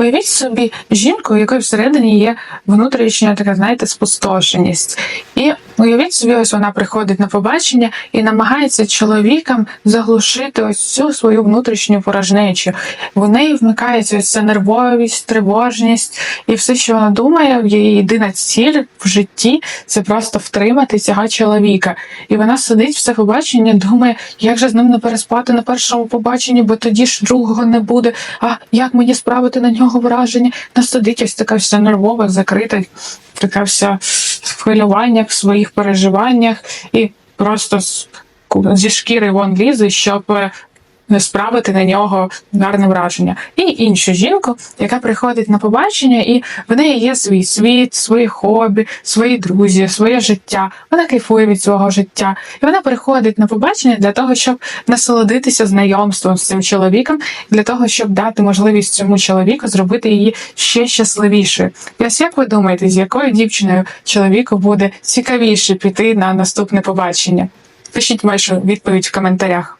Уявіть собі жінку, у якої всередині є внутрішня така, знаєте, спустошеність. І уявіть собі, ось вона приходить на побачення і намагається чоловікам заглушити ось цю свою внутрішню порожнечу. В неї вмикається ось ця нервовість, тривожність, і все, що вона думає, її єдина ціль в житті це просто втримати цього чоловіка. І вона сидить все побачення, думає, як же з ним не переспати на першому побаченні, бо тоді ж другого не буде. А як мені справити на нього враження? Вона сидить ось така вся нервова, закрита, така вся в хвилюваннях, в своїх переживаннях, і просто зі шкіри вон лізе, щоб е, справити на нього гарне враження. І іншу жінку, яка приходить на побачення, і в неї є свій світ, свої хобі, свої друзі, своє життя. Вона кайфує від свого життя. І вона приходить на побачення для того, щоб насолодитися знайомством з цим чоловіком, для того, щоб дати можливість цьому чоловіку зробити її ще щасливішою. Ось як ви думаєте, з якою дівчиною чоловіку буде цікавіше піти на наступне побачення? Пишіть вашу відповідь в коментарях.